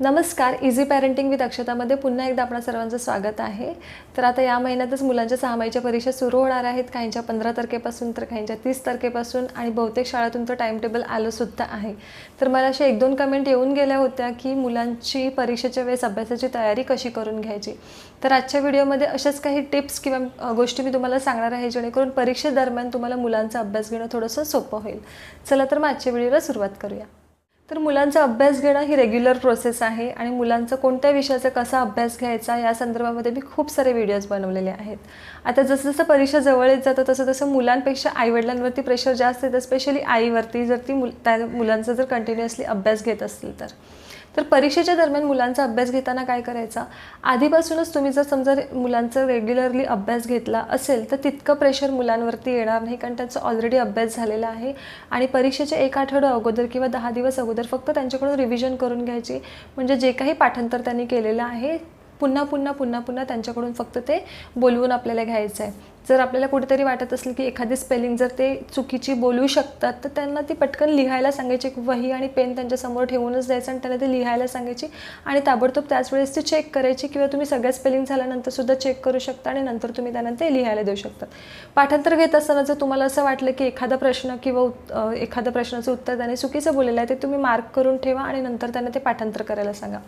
नमस्कार easy parenting with अक्षतामध्ये पुन्हा एकदा आपणा सर्वांचं स्वागत आहे. तर आता या महिन्यातच मुलांच्या सहामाहीच्या परीक्षा सुरू होणार आहेत. काहींच्या पंधरा तारखेपासून तर काहींच्या तीस तारखेपासून आणि बहुतेक शाळेतून तर टाईम टेबल आलंसुद्धा आहे. तर मला अशा एक दोन कमेंट येऊन गेल्या होत्या की मुलांची परीक्षेच्या वेळेस अभ्यासाची तयारी कशी करून घ्यायची? तर आजच्या व्हिडिओमध्ये अशाच काही टिप्स किंवा गोष्टी मी तुम्हाला सांगणार आहे जेणेकरून परीक्षेदरम्यान तुम्हाला मुलांचा अभ्यास घेणं थोडंसं सोपं होईल. चला तर मग आजच्या व्हिडिओला सुरुवात करूया. तर मुलांचा अभ्यास घेणं ही रेग्युलर प्रोसेस आहे आणि मुलांचा कोणत्या विषयाचा कसा अभ्यास घ्यायचा या संदर्भामध्ये मी खूप सारे व्हिडिओज बनवलेले आहेत. आता जसं जसं परीक्षा जवळ येत जातं तसं तसं मुलांपेक्षा आईवडिलांवरती प्रेशर जास्त येतं स्पेशली आईवरती जर ती मुल त्या मुलांचा जर कंटिन्युअसली अभ्यास घेत असतील तर. तर परीक्षेच्या दरम्यान मुलांचा अभ्यास घेताना काय करायचा? आधीपासूनच तुम्ही जर समजा मुलांचा रेग्युलरली अभ्यास घेतला असेल तर तितकं प्रेशर मुलांवरती येणार नाही कारण त्यांचा ऑलरेडी अभ्यास झालेला आहे. आणि परीक्षेच्या एक आठवडा अगोदर किंवा दहा दिवस अगोदर फक्त त्यांच्याकडून रिव्हिजन करून घ्यायची. म्हणजे जे काही पाठांतर त्यांनी केलेलं आहे पुन्हा पुन्हा पुन्हा पुन्हा त्यांच्याकडून फक्त ते बोलवून आपल्याला घ्यायचं आहे जर आपल्याला कुठेतरी वाटत असेल की एखादी स्पेलिंग जर ते चुकीची बोलू शकतात तर त्यांना ती पटकन लिहायला सांगायची. एक वही आणि पेन त्यांच्यासमोर ठेवूनच द्यायचं आणि त्यांना ते लिहायला सांगायची. आणि ताबडतोब त्याच वेळेस ती चेक करायची किंवा तुम्ही सगळ्या स्पेलिंग झाल्यानंतर सुद्धा चेक करू शकता आणि नंतर तुम्ही त्यांना ते लिहायला देऊ शकतात पाठांतर घेत असताना जर तुम्हाला असं वाटलं की एखादा प्रश्न किंवा एखाद्या प्रश्नाचं उत्तर त्याने चुकीचं बोललेलं आहे ते तुम्ही मार्क करून ठेवा आणि नंतर त्यांना ते पाठांतर करायला सांगा.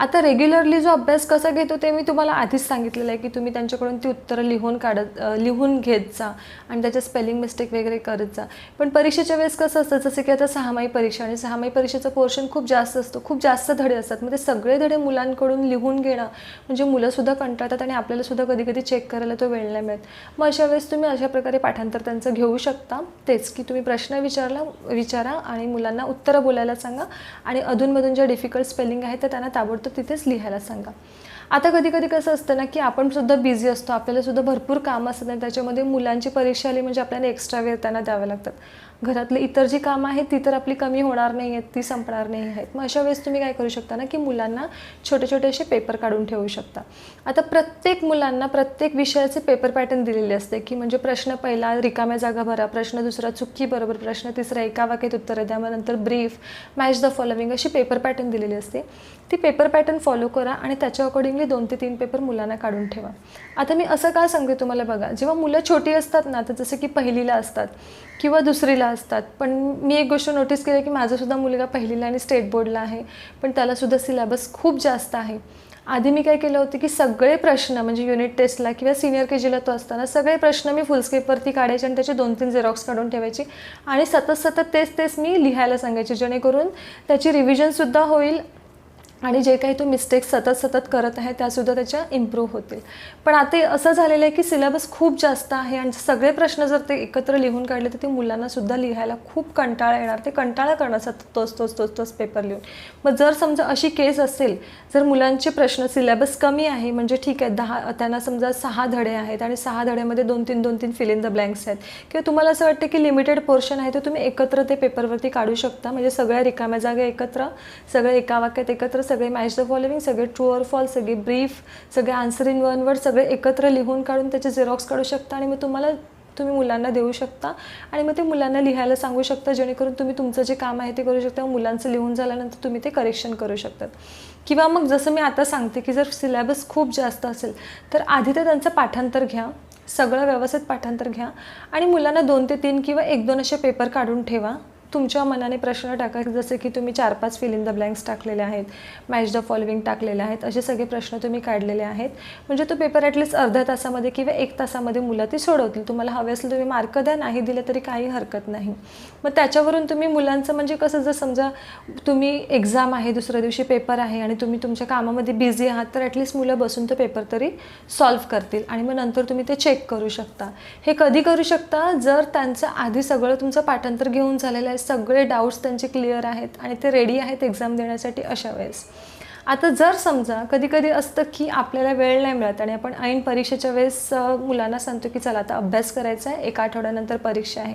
आता रेग्युलरली जो अभ्यास कसा घेतो ते मी तुम्हाला आधीच सांगितलेलं आहे की तुम्ही त्यांच्याकडून ती उत्तरं लिहून काढत लिहून घेत जा आणि त्याच्या स्पेलिंग मिस्टेक वगैरे करत जा. पण परीक्षेच्या वेळेस कसं असतं जसं की आता सहामाही परीक्षा आणि सहामाही परीक्षेचं पोर्शन खूप जास्त असतो खूप जास्त धडे असतात. मग ते सगळे धडे मुलांकडून लिहून घेणं म्हणजे मुलंसुद्धा कंटाळतात आणि आपल्यालासुद्धा कधी कधी चेक करायला तो वेळ नाही मिळत. मग अशा वेळेस तुम्ही अशा प्रकारे पाठांतर त्यांचं घेऊ शकता. तेच की तुम्ही प्रश्न विचारला विचारा आणि मुलांना उत्तरं बोलायला सांगा आणि अधूनमधून ज्या डिफिकल्ट स्पेलिंग आहेत त्या त्यांना ताबडतोब तिथेच लिहायला सांगा. आता कधी कधी कसं असतं ना की आपण सुद्धा बिझी असतो आपल्याला सुद्धा भरपूर काम असतात आणि त्याच्यामध्ये मुलांची परीक्षा आली म्हणजे आपल्याला एक्स्ट्रा वेळ त्यांना द्यावे लागतात. घरातले इतर जी कामं आहेत ती तर आपली कमी होणार नाही आहेत ती संपणार नाही आहेत. मग अशा वेळेस तुम्ही काय करू शकता ना की मुलांना छोटे छोटे असे पेपर काढून ठेवू शकता. आता प्रत्येक मुलांना प्रत्येक विषयाचे पेपर पॅटर्न दिलेले असते की म्हणजे प्रश्न पहिला रिकाम्या जागा भरा प्रश्न दुसरा चुकी बरोबर प्रश्न तिसरा एका वाक्यात उत्तर द्या मग नंतर ब्रीफ मॅच द फॉलोविंग अशी पेपर पॅटर्न दिलेली असते. ती पेपर पॅटर्न फॉलो करा आणि त्याच्या अकॉर्डिंगली दोन ते तीन पेपर मुलांना काढून ठेवा. आता मी असं का सांगते तुम्हाला बघा जेव्हा मुलं छोटी असतात ना तर जसं की पहिलीला असतात किंवा दुसरीला असतात. पण मी एक गोष्ट नोटीस केली की माझासुद्धा मुलगा पहिलीला आणि स्टेट बोर्डला आहे. पण त्यालासुद्धा सिलेबस खूप जास्त आहे. आधी मी काय केलं होतं की सगळे प्रश्न म्हणजे युनिट टेस्टला किंवा सिनियर के जीला तो असताना सगळे प्रश्न मी फुलस्केपवरती काढायचे आणि त्याचे दोन तीन झेरॉक्स काढून ठेवायची. आणि सतत सतत तेच तेच मी लिहायला सांगायचे जेणेकरून त्याची रिव्हिजनसुद्धा होईल आणि जे काही तो मिस्टेक्स सतत सतत करत आहे त्यासुद्धा त्याच्या इम्प्रूव्ह होतील. पण आता असं झालेलं आहे की सिलेबस खूप जास्त आहे आणि सगळे प्रश्न जर ते एकत्र लिहून काढले तर ते मुलांनासुद्धा लिहायला खूप कंटाळा येणार. ते कंटाळा करणार सतत तोच तोच तोच तोच पेपर लिहून. मग जर समजा अशी केस असेल जर मुलांचे प्रश्न सिलेबस कमी आहे म्हणजे ठीक आहे दहा त्यांना समजा सहा धडे आहेत आणि सहा धड्यामध्ये दोन तीन दोन तीन फिल इन द ब्लँक्स आहेत. किंवा तुम्हाला असं वाटतं की लिमिटेड पोर्शन आहे तर तुम्ही एकत्र ते पेपरवरती काढू शकता. म्हणजे सगळ्या रिकाम्या जागा एकत्र सगळे एका वाक्यात एकत्र सगळे मॅच द फॉलोविंग सगळे ट्रू ऑर फॉल सगळे ब्रीफ सगळे आन्सर इन वन वर्ड सगळे एकत्र लिहून काढून त्याचे झेरॉक्स काढू शकता आणि मग तुम्हाला तुम्ही मुलांना देऊ शकता. आणि मग ते मुलांना लिहायला सांगू शकता जेणेकरून तुम्ही तुमचं जे काम आहे ते करू शकता मुलांचं लिहून झाल्यानंतर तुम्ही ते करेक्शन करू शकतात. किंवा मग जसं मी आता सांगते की जर सिलेबस खूप जास्त असेल तर आधी तर त्यांचं पाठांतर घ्या सगळं व्यवस्थित पाठांतर घ्या आणि मुलांना दोन ते तीन किंवा एक दोन असे पेपर काढून ठेवा. तुमच्या मनाने प्रश्न टाका जसे की तुम्ही चार पाच फिल इन द ब्लँक्स टाकलेले आहेत मॅच द फॉलोविंग टाकलेले आहेत असे सगळे प्रश्न तुम्ही काढलेले आहेत. म्हणजे तो पेपर ॲटलीस्ट अर्ध्या तासामध्ये किंवा एक तासामध्ये मुलं ती सोडवतील. तुम्हाला हवे असेल तुम्ही मार्क द्या नाही दिले तरी काही हरकत नाही. मग त्याच्यावरून तुम्ही मुलांचं म्हणजे कसं जर समजा तुम्ही एक्झाम आहे दुसऱ्या दिवशी पेपर आहे आणि तुम्ही तुमच्या कामामध्ये बिझी आहात तर ॲटलीस्ट मुलं बसून तो पेपर तरी सॉल्व्ह करतील आणि मग नंतर तुम्ही ते चेक करू शकता. हे कधी करू शकता? जर त्यांचं आधी सगळं तुमचं पाठांतर घेऊन झालेलं आहे सगळे डाऊट्स त्यांचे क्लिअर आहेत आणि ते रेडी आहेत एक्झाम देण्यासाठी अशा वेळेस. आता जर समजा कधी कधी असतं की आपल्याला वेळ नाही मिळत आणि आपण ऐन परीक्षेच्या वेळेस मुलांना सांगतो की चला आता अभ्यास करायचा आहे एका आठवड्यानंतर परीक्षा आहे.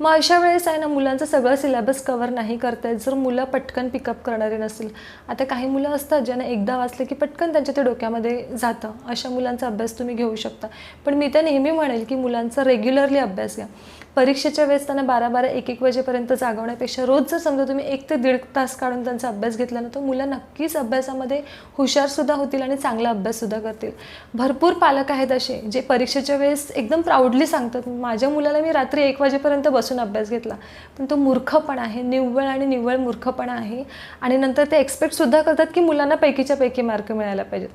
मग अशा वेळेस आहे ना मुलांचं सगळं सिलेबस कवर नाही करत आहेत जर मुलं पटकन पिकअप करणारे नसेल आता काही मुलं असतात ज्यांना एकदा वाचलं की पटकन त्यांच्या ते डोक्यामध्ये जातं. अशा मुलांचा अभ्यास तुम्ही घेऊ शकता. पण मी तर नेहमी म्हणेल की मुलांचा रेग्युलरली अभ्यास घ्या. परीक्षेच्या वेळेस त्यांना बारा बारा एक एक वाजेपर्यंत जागवण्यापेक्षा रोज जर समजा तुम्ही एक ते दीड तास काढून त्यांचा अभ्यास घेतला ना तर मुलं नक्कीच अभ्यासामध्ये हुशारसुद्धा होतील आणि चांगला अभ्याससुद्धा करतील. भरपूर पालक आहेत असे जे परीक्षेच्या वेळेस एकदम प्राऊडली सांगतात माझ्या मुलाला मी रात्री एक वाजेपर्यंत बसून अभ्यास घेतला. पण तो मूर्खपणा आहे निव्वळ आणि निव्वळ मूर्खपणा आहे. आणि नंतर ते एक्सपेक्टसुद्धा करतात की मुलांना पैकीच्या पैकी मार्क मिळायला पाहिजेत.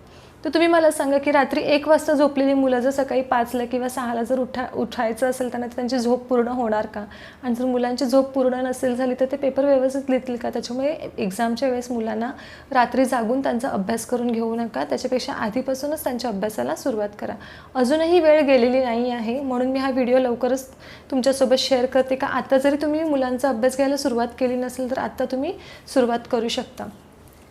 तर तुम्ही मला सांगा की रात्री एक वाजता झोपलेली मुलं जर सकाळी पाचला किंवा सहाला जर उठा उठायचं असेल त्यांना तर त्यांची झोप पूर्ण होणार का? आणि जर मुलांची झोप पूर्ण नसेल झाली तर ते पेपर व्यवस्थित लिहितील का? त्याच्यामुळे एक्झामच्या वेळेस मुलांना रात्री जागून त्यांचा अभ्यास करून घेऊ नका. त्याच्यापेक्षा आधीपासूनच त्यांच्या अभ्यासाला सुरुवात करा. अजूनही वेळ गेलेली नाही आहे म्हणून मी हा व्हिडिओ लवकरच तुमच्यासोबत शेअर करते का? आत्ता जरी तुम्ही मुलांचा अभ्यास घ्यायला सुरुवात केली नसेल तर आत्ता तुम्ही सुरुवात करू शकता.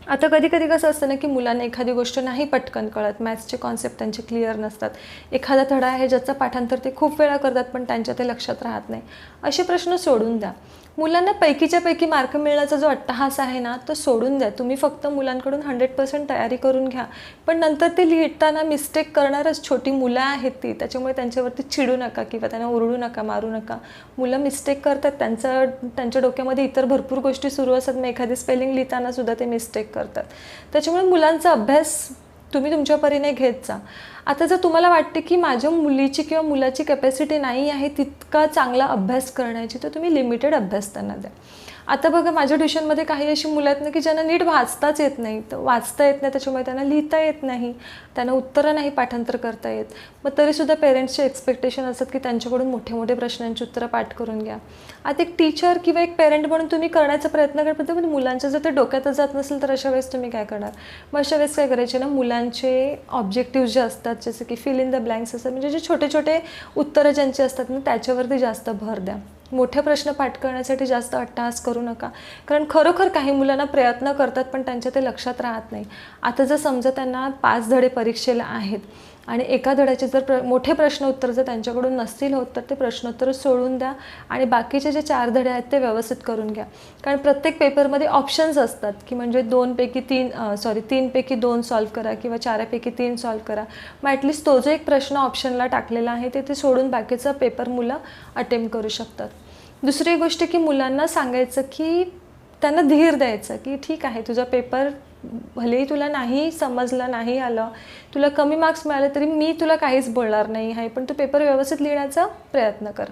आता कधी कधी कसं असतं ना की मुलांना एखादी गोष्ट नाही पटकन कळत. मॅथ्सचे कॉन्सेप्ट त्यांचे क्लिअर नसतात. एखादा धडा आहे ज्याचं पाठांतर ते खूप वेळा करतात पण त्यांच्या ते लक्षात राहत नाही. असे प्रश्न सोडून द्या. मुलांना पैकीच्या पैकी मार्क मिळण्याचा जो अट्टहास आहे ना तो सोडून द्या. तुम्ही फक्त मुलांकडून हंड्रेड पर्सेंट तयारी करून घ्या. पण नंतर ते लिहिताना मिस्टेक करणारच छोटी मुलं आहेत ती. त्याच्यामुळे त्यांच्यावरती चिडू नका किंवा त्यांना ओरडू नका मारू नका. मुलं मिस्टेक करतात. त्यांचं त्यांच्या डोक्यामध्ये इतर भरपूर गोष्टी सुरू असतात. मग एखादी स्पेलिंग लिहिताना सुद्धा ते मिस्टेक करतात. त्याच्यामुळे मुलांचा अभ्यास तुम्ही तुमच्या परीने घेत जा. आता जर तुम्हाला वाटते की माझ्या मुलीची किंवा मुलाची कॅपॅसिटी नाही आहे तितका चांगला अभ्यास करण्याची तर तुम्ही लिमिटेड अभ्यास त्यांना द्या. आता बघा माझ्या ट्युशनमध्ये काही अशी मुलं आहेत ना की ज्यांना नीट वाचताच येत नाही. तर वाचता येत नाही त्याच्यामुळे त्यांना लिहिता येत नाही. त्यांना उत्तरं नाही पाठांतर करता येत. मग तरीसुद्धा पेरेंट्सचे एक्सपेक्टेशन असतात की त्यांच्याकडून मोठे मोठे प्रश्नांची उत्तरं पाठ करून घ्या. आता एक टीचर किंवा एक पेरेंट म्हणून तुम्ही करण्याचा प्रयत्न करत पण मुलांच्या जर ते डोक्यातच जात नसेल तर अशा वेळेस तुम्ही काय करणार? मग अशा वेळेस काय करायचे ना मुलांचे ऑब्जेक्टिव्ह जे असतात जसे की फिल इन द ब्लँक्स असतात म्हणजे जे छोटे छोटे उत्तरं ज्यांची असतात ना त्याच्यावरती जास्त भर द्या. मोठे प्रश्न पाठ करण्यासाठी जास्त अट्टहास करू नका. कारण खरोखर काही मुलांना प्रयत्न करतात पण त्यांच्या ते लक्षात राहत नाही. आता जर समजा त्यांना पाच धडे परीक्षेला आहेत आणि एका धड्याचे जर प्र मोठे प्रश्न उत्तर जर त्यांच्याकडून नसतील होत तर ते प्रश्नोत्तर सोडून द्या आणि बाकीचे जे चार धडे आहेत ते व्यवस्थित करून घ्या. कारण प्रत्येक पेपरमध्ये ऑप्शन्स असतात की म्हणजे दोनपैकी तीन सॉरी तीनपैकी दोन सॉल्व करा किंवा चारपैकी तीन सॉल्व करा. मग ॲटलिस्ट तो जो एक प्रश्न ऑप्शनला टाकलेला आहे ते ते सोडून बाकीचा पेपर मुलं अटेम्प्ट करू शकतात. दुसरी गोष्ट की मुलांना सांगायचं की त्यांना धीर द्यायचं की ठीक आहे तुझा पेपर भलेही तुला नाही समजलं नाही आलं तुला कमी मार्क्स मिळाले तरी मी तुला काहीच बोलणार नाही आहे पण तू पेपर व्यवस्थित लिहिण्याचा प्रयत्न कर.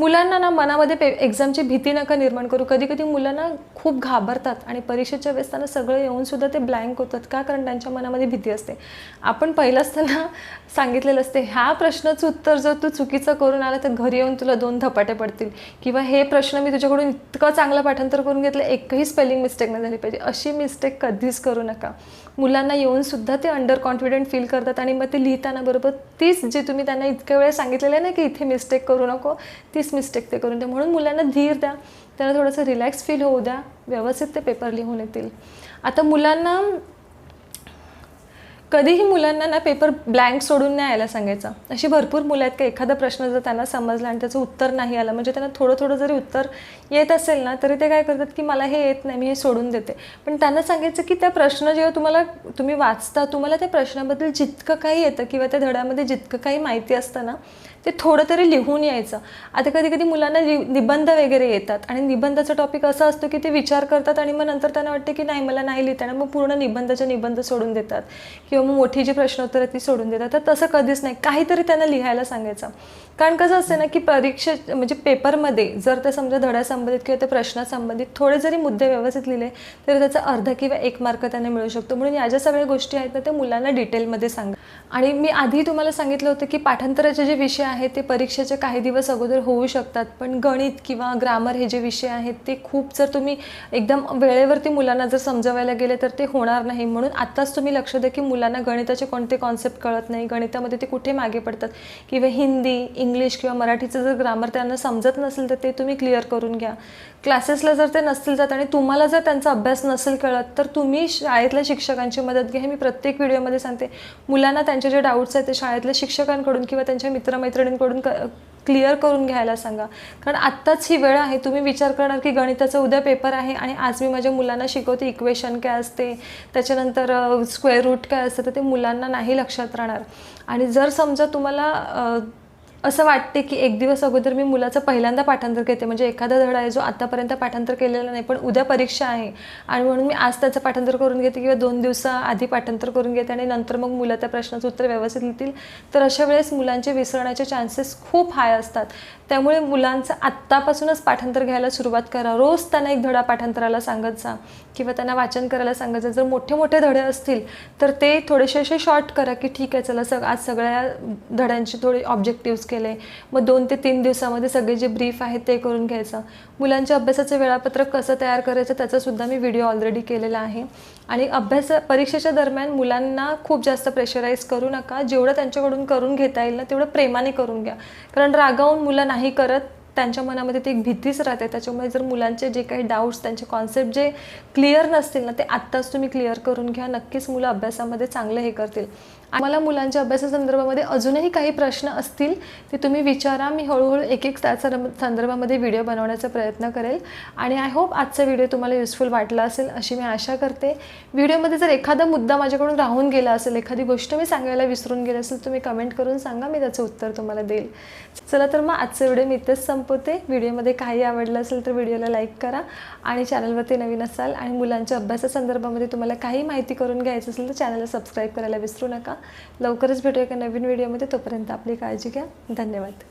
मुलांना ना मनामध्ये पे एक्झामची भीती नका निर्माण करू. कधी कधी मुलांना खूप घाबरतात आणि परीक्षेच्या वेळेस त्यांना सगळं येऊनसुद्धा ते ब्लँक होतात. का? कारण त्यांच्या मनामध्ये भीती असते. आपण पहिलंच त्यांना सांगितलेलं असते ह्या प्रश्नाचं उत्तर जर तू चुकीचं करून आलं तर घरी येऊन तुला दोन धपाटे पडतील. किंवा हे प्रश्न मी तुझ्याकडून इतकं चांगलं पाठांतर करून घेतलं एकही स्पेलिंग मिस्टेक नाही झाली पाहिजे. अशी मिस्टेक कधीच करू नका. मुलांना येऊनसुद्धा ते अंडर कॉन्फिडंट फील करतात आणि मग ते लिहिताना बरोबर तीच जे तुम्ही त्यांना इतक्या वेळेस सांगितलेलं आहे ना की इथे मिस्टेक करू नको तीच मिस्टेक ते करून द्या म्हणून मुलांना धीर द्या. त्यांना थोडंसं रिलॅक्स फील होऊ द्या. व्यवस्थित ते पेपर लिहून येतील. आता मुलांना कधीही मुलांना ना पेपर ब्लँक सोडून नाही यायला सांगायचं. अशी भरपूर मुलं आहेत का एखादा प्रश्न जर त्यांना समजला आणि त्याचं उत्तर नाही आलं म्हणजे त्यांना थोडं थोडं जरी उत्तर येत असेल ना तरी ते काय करतात की मला हे येत नाही मी हे सोडून देते. पण त्यांना सांगायचं की त्या प्रश्न जेव्हा तुम्हाला तुम्ही वाचता तुम्हाला त्या प्रश्नाबद्दल जितकं काही येतं किंवा त्या धड्यामध्ये जितकं काही माहिती असतं ना ते थोडं तरी लिहून यायचं. आता कधी कधी मुलांना लि निबंध वगैरे येतात आणि निबंधाचा टॉपिक असा असतो की ते विचार करतात आणि मग नंतर त्यांना वाटते की नाही मला नाही लिहिता मग पूर्ण निबंधाचे निबंध सोडून देतात. किंवा मोठी जी प्रश्नोत्तरं ती सोडून देतात. तर तसं कधीच नाही. काहीतरी त्यांना लिहायला सांगायचं. कारण कसं असतं ना की परीक्षे म्हणजे पेपरमध्ये जर ते समजा धड्यासंबंधित किंवा त्या प्रश्नासंबंधित थोडे जरी मुद्दे व्यवस्थित लिहिले तरी त्याचा अर्धा किंवा एक मार्क त्यांना मिळू शकतो. म्हणून या ज्या सगळ्या गोष्टी आहेत ना त्या मुलांना डिटेलमध्ये सांगा. आणि मी आधी तुम्हाला सांगितलं होतं की पाठांतराचे जे विषय आहेत ते परीक्षेचे काही दिवस अगोदर होऊ शकतात. पण गणित किंवा ग्रामर हे जे विषय आहेत ते खूप जर तुम्ही एकदम वेळेवरती मुलांना जर समजवायला गेले तर ते होणार नाही. म्हणून आत्ताच तुम्ही लक्ष द्या की मुलांना गणिताचे कोणते कॉन्सेप्ट कळत नाही. गणितामध्ये ते कुठे मागे पडतात? किंवा हिंदी इंग्लिश किंवा मराठीचं जर ग्रामर त्यांना समजत नसेल तर ते तुम्ही क्लिअर करून घ्या. क्लासेसला जर ते नसतील जात आणि तुम्हाला जर त्यांचा अभ्यास नसेल कळत तर तुम्ही शाळेतल्या शिक्षकांची मदत घ्या. हे मी प्रत्येक व्हिडिओमध्ये सांगते. मुलांना त्यांचे जे डाऊट्स आहेत ते शाळेतल्या शिक्षकांकडून किंवा त्यांच्या मित्रमैत्रिणींकडून क क्लिअर करून घ्यायला सांगा. कारण आत्ताच ही वेळ आहे. तुम्ही विचार करणार की गणिताचा उद्या पेपर आहे आणि आज मी माझ्या मुलांना शिकवते. इक्वेशन काय असते? त्याच्यानंतर स्क्वेअर रूट काय असतं? तर ते मुलांना नाही लक्षात राहणार. आणि जर समजा तुम्हाला असं वाटते की एक दिवस अगोदर मी मुलाचं पहिल्यांदा पाठांतर घेते. म्हणजे एखादा धडा आहे जो आतापर्यंत पाठांतर केलेला नाही पण उद्या परीक्षा आहे. आणि म्हणून मी आज त्याचं पाठांतर करून घेते किंवा दोन दिवसा आधी पाठांतर करून घेते आणि नंतर मग मुलं त्या प्रश्नाचं उत्तर व्यवस्थित लिहितील. तर अशा वेळेस मुलांचे विसरण्याचे चान्सेस खूप हाय असतात. त्यामुळे मुलांचं आत्तापासूनच पाठांतर घ्यायला सुरुवात करा. रोज त्यांना एक धडा पाठांतराला सांगत जा किंवा त्यांना वाचन करायला सांगत जा. जर मोठे मोठे धडे असतील तर ते थोडेसे असे शॉर्ट करा की ठीक आहे चला सग आज सगळ्या धड्यांची थोडी ऑब्जेक्टिव्स केले मग दोन ते तीन दिवसामध्ये सगळे जे ब्रीफ आहेत ते करून घ्यायचं. मुलांच्या अभ्यासाचं वेळापत्रक कसं तयार करायचं त्याचासुद्धा मी व्हिडिओ ऑलरेडी केलेला आहे. आणि अभ्यास परीक्षेच्या दरम्यान मुलांना खूप जास्त प्रेशराईज करू नका. जेवढं त्यांच्याकडून करून घेता येईल ना तेवढं प्रेमाने करून घ्या. कारण रागावून मुलं नाही करत त्यांच्या मनामध्ये ती एक भीतीच राहते. त्याच्यामुळे जर मुलांचे जे काही डाऊट्स त्यांचे कॉन्सेप्ट जे क्लिअर नसतील ना ते आत्ताच तुम्ही क्लिअर करून घ्या. नक्कीच मुलं अभ्यासामध्ये चांगलं हे करतील. आम्हाला मुलांच्या अभ्यासासंदर्भामध्ये अजूनही काही प्रश्न असतील ते तुम्ही विचारा. मी हळूहळू एक एक त्या संदर्भामध्ये व्हिडिओ बनवण्याचा प्रयत्न करेल. आणि आय होप आजचा व्हिडिओ तुम्हाला युजफुल वाटला असेल अशी मी आशा करते. व्हिडिओमध्ये जर एखादा मुद्दा माझ्याकडून राहून गेला असेल एखादी गोष्ट मी सांगायला विसरून गेले असेल तुम्ही कमेंट करून सांगा मी त्याचं उत्तर तुम्हाला देईल. चला तर मग आजचा व्हिडिओ मी इथेच संपवते. व्हिडिओमध्ये काही आवडलं असेल तर व्हिडिओला लाईक करा. आणि चॅनलवरती नवीन असाल आणि मुलांच्या अभ्यासासंदर्भामध्ये तुम्हाला काही माहिती करून घ्यायचं असेल तर चॅनलला सबस्क्राईब करायला विसरू नका. लवकरच भेटूया एका नवीन व्हिडिओमध्ये. तोपर्यंत आपली काळजी घ्या. धन्यवाद.